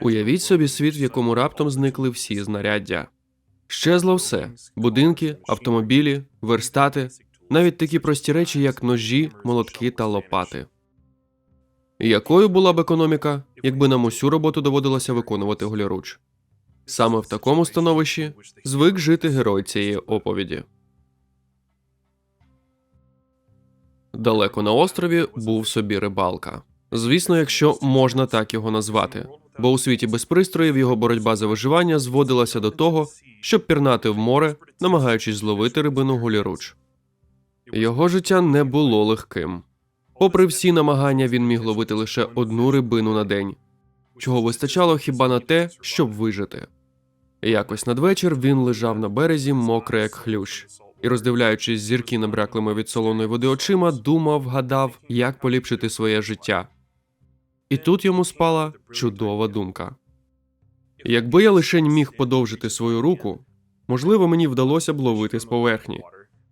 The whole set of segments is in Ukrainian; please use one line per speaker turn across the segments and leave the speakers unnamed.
Уявіть собі світ, в якому раптом зникли всі знаряддя. Щезло все: будинки, автомобілі, верстати, навіть такі прості речі, як ножі, молотки та лопати. Якою була б економіка, якби нам усю роботу доводилося виконувати голіруч? Саме в такому становищі звик жити герой цієї оповіді. Далеко на острові був собі рибалка. Звісно, якщо можна так його назвати, бо у світі без пристроїв його боротьба за виживання зводилася до того, щоб пірнати в море, намагаючись зловити рибину голіруч. Його життя не було легким. Попри всі намагання, він міг ловити лише одну рибину на день, чого вистачало хіба на те, щоб вижити. Якось надвечір він лежав на березі, мокрий як хлющ, і, роздивляючись зірки набряклими від солоної води очима, думав, гадав, як поліпшити своє життя. І тут йому спала чудова думка. Якби я лишень міг подовжити свою руку, можливо, мені вдалося б ловити з поверхні,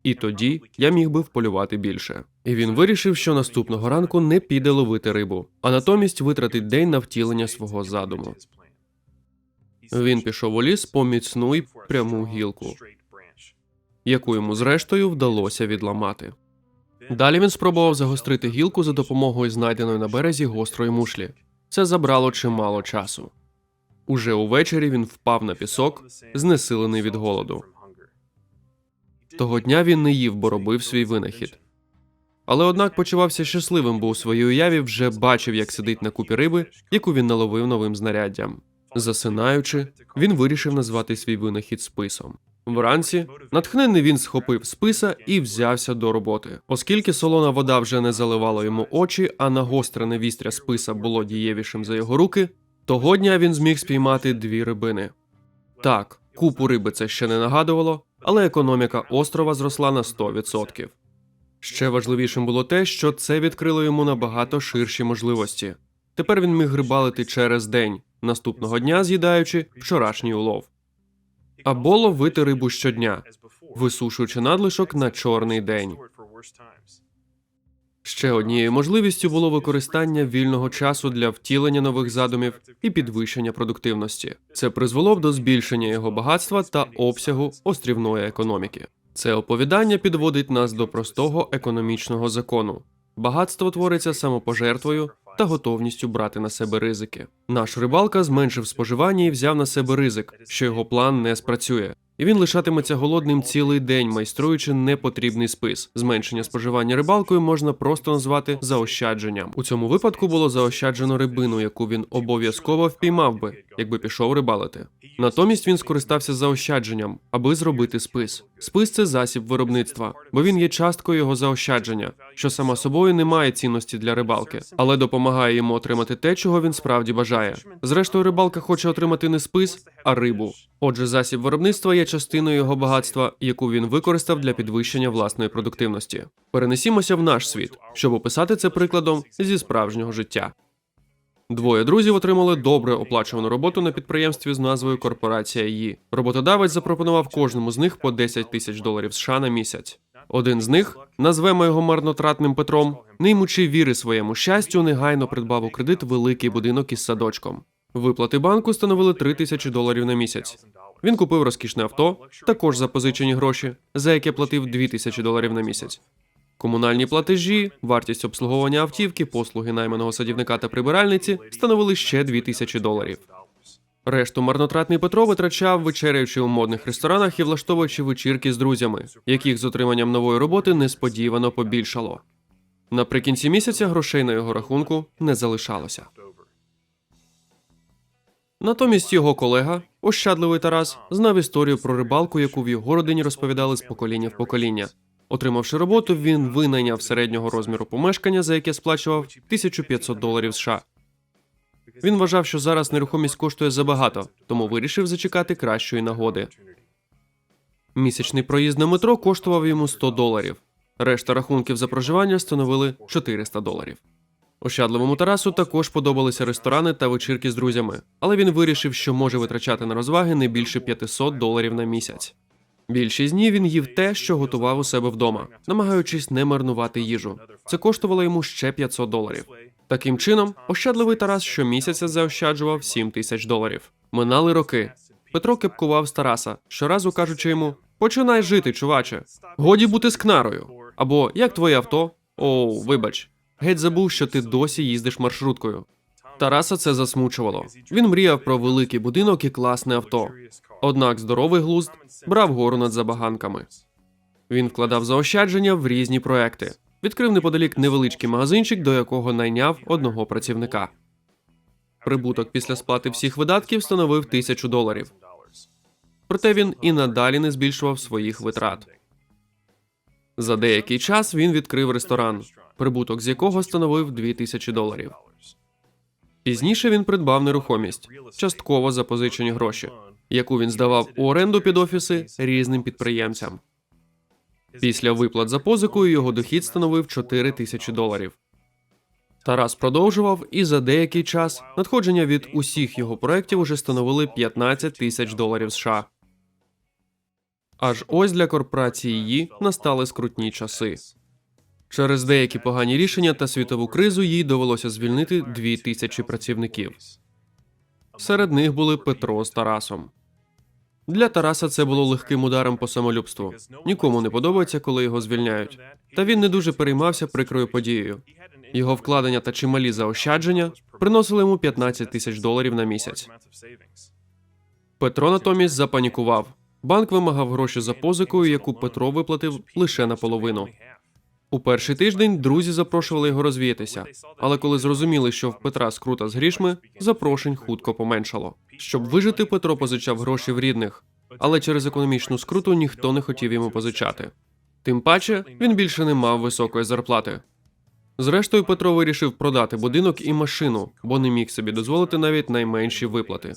і тоді я міг би вполювати більше. І він вирішив, що наступного ранку не піде ловити рибу, а натомість витратить день на втілення свого задуму. Він пішов у ліс по міцну й пряму гілку, яку йому зрештою вдалося відламати. Далі він спробував загострити гілку за допомогою знайденої на березі гострої мушлі. Це забрало чимало часу. Уже увечері він впав на пісок, знесилений від голоду. Того дня він не їв, бо робив свій винахід. Але однак почувався щасливим, бо у своїй уяві вже бачив, як сидить на купі риби, яку він наловив новим знаряддям. Засинаючи, він вирішив назвати свій винахід списом. Вранці натхнений він схопив списа і взявся до роботи. Оскільки солона вода вже не заливала йому очі, а нагострене вістря списа було дієвішим за його руки, того дня він зміг спіймати дві рибини. Так, купу риби це ще не нагадувало, але економіка острова зросла на 100%. Ще важливішим було те, що це відкрило йому набагато ширші можливості. Тепер він міг рибалити через день, наступного дня з'їдаючи вчорашній улов. Або ловити рибу щодня, висушуючи надлишок на чорний день. Ще однією можливістю було використання вільного часу для втілення нових задумів і підвищення продуктивності. Це призвело б до збільшення його багатства та обсягу острівної економіки. Це оповідання підводить нас до простого економічного закону: багатство твориться самопожертвою та готовністю брати на себе ризики. Наш рибалка зменшив споживання і взяв на себе ризик, що його план не спрацює. І він лишатиметься голодним цілий день, майструючи непотрібний спис. Зменшення споживання рибалкою можна просто назвати заощадженням. У цьому випадку було заощаджено рибину, яку він обов'язково впіймав би, якби пішов рибалити. Натомість він скористався заощадженням, аби зробити спис. Спис це засіб виробництва, бо він є часткою його заощадження, що сама собою не має цінності для рибалки, але допомагає йому отримати те, чого він справді бажає. Зрештою, рибалка хоче отримати не спис, а рибу. Отже, засіб виробництва є частиною його багатства, яку він використав для підвищення власної продуктивності. Перенесімося в наш світ, щоб описати це прикладом зі справжнього життя. Двоє друзів отримали добре оплачувану роботу на підприємстві з назвою Корпорація ї. Роботодавець запропонував кожному з них по 10 тисяч доларів США на місяць. Один з них, назвемо його марнотратним Петром, не ймучи віри своєму щастю, негайно придбав у кредит великий будинок із садочком. Виплати банку становили 3 тисячі доларів на місяць. Він купив розкішне авто, також за позичені гроші, за яке платив 2 тисячі доларів на місяць. Комунальні платежі, вартість обслуговування автівки, послуги найманого садівника та прибиральниці становили ще 2 тисячі доларів. Решту марнотратний Петро витрачав, вечеряючи у модних ресторанах і влаштовуючи вечірки з друзями, яких з отриманням нової роботи несподівано побільшало. Наприкінці місяця грошей на його рахунку не залишалося. Натомість його колега, ощадливий Тарас, знав історію про рибалку, яку в його родині розповідали з покоління в покоління. Отримавши роботу, він винайняв середнього розміру помешкання, за яке сплачував 1500 доларів США. Він вважав, що зараз нерухомість коштує забагато, тому вирішив зачекати кращої нагоди. Місячний проїзд на метро коштував йому 100 доларів. Решта рахунків за проживання становили 400 доларів. Ощадливому Тарасу також подобалися ресторани та вечірки з друзями, але він вирішив, що може витрачати на розваги не більше 500 доларів на місяць. Більшість днів він їв те, що готував у себе вдома, намагаючись не марнувати їжу. Це коштувало йому ще 500 доларів. Таким чином, ощадливий Тарас щомісяця заощаджував 7 тисяч доларів. Минали роки. Петро кепкував з Тараса, щоразу кажучи йому: Починай жити, чуваче. Годі бути скнарою. Або як твоє авто? Оу, вибач. Геть забув, що ти досі їздиш маршруткою. Тараса це засмучувало. Він мріяв про великий будинок і класне авто. Однак здоровий глузд брав гору над забаганками. Він вкладав заощадження в різні проекти. Відкрив неподалік невеличкий магазинчик, до якого найняв одного працівника. Прибуток після сплати всіх видатків становив тисячу доларів. Проте він і надалі не збільшував своїх витрат. За деякий час він відкрив ресторан, прибуток з якого становив 2000 доларів. Пізніше він придбав нерухомість, частково запозичені гроші, яку він здавав у оренду під офіси різним підприємцям. Після виплат за позикою його дохід становив 4 тисячі доларів. Тарас продовжував, і за деякий час надходження від усіх його проєктів уже становили 15 тисяч доларів США. Аж ось для корпорації її настали скрутні часи. Через деякі погані рішення та світову кризу їй довелося звільнити дві тисячі працівників. Серед них були Петро з Тарасом. Для Тараса це було легким ударом по самолюбству. Нікому не подобається, коли його звільняють. Та він не дуже переймався прикрою подією. Його вкладення та чималі заощадження приносили йому 15 тисяч доларів на місяць. Петро натомість запанікував. Банк вимагав гроші за позикою, яку Петро виплатив лише наполовину. У перший тиждень друзі запрошували його розвіятися, але коли зрозуміли, що в Петра скрута з грішми, запрошень хутко поменшало. Щоб вижити, Петро позичав гроші в рідних, але через економічну скруту ніхто не хотів йому позичати. Тим паче він більше не мав високої зарплати. Зрештою, Петро вирішив продати будинок і машину, бо не міг собі дозволити навіть найменші виплати.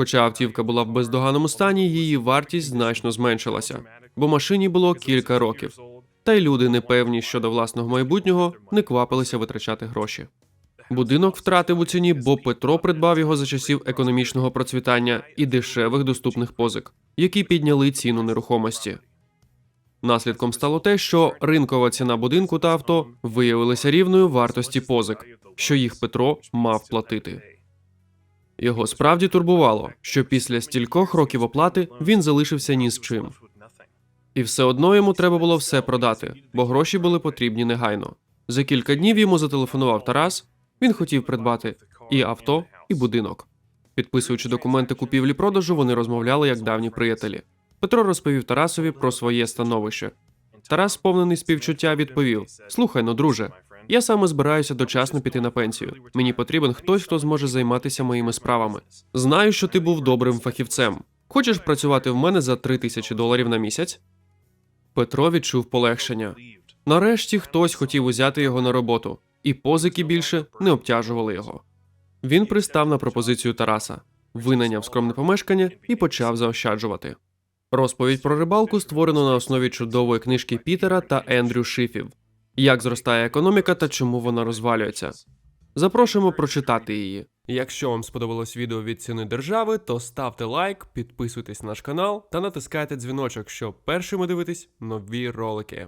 Хоча автівка була в бездоганному стані, її вартість значно зменшилася, бо машині було кілька років. Та й люди, непевні щодо власного майбутнього, не квапилися витрачати гроші. Будинок втратив у ціні, бо Петро придбав його за часів економічного процвітання і дешевих доступних позик, які підняли ціну нерухомості. Наслідком стало те, що ринкова ціна будинку та авто виявилася рівною вартості позик, що їх Петро мав платити. Його справді турбувало, що після стількох років оплати він залишився ні з чим. І все одно йому треба було все продати, бо гроші були потрібні негайно. За кілька днів йому зателефонував Тарас. Він хотів придбати і авто, і будинок. Підписуючи документи купівлі-продажу, вони розмовляли як давні приятелі. Петро розповів Тарасові про своє становище. Тарас, сповнений співчуття, відповів: Слухай, ну, друже, я саме збираюся дочасно піти на пенсію. Мені потрібен хтось, хто зможе займатися моїми справами. Знаю, що ти був добрим фахівцем. Хочеш працювати в мене за три тисячі доларів на місяць? Петро відчув полегшення. Нарешті хтось хотів узяти його на роботу, і позики більше не обтяжували його. Він пристав на пропозицію Тараса, винайняв скромне помешкання і почав заощаджувати. Розповідь про рибалку створено на основі чудової книжки Пітера та Ендрю Шифів Як зростає економіка та чому вона розвалюється. Запрошуємо прочитати її. Якщо вам сподобалось відео від ціни держави, то ставте лайк, підписуйтесь на наш канал та натискайте дзвіночок, щоб першими дивитись нові ролики.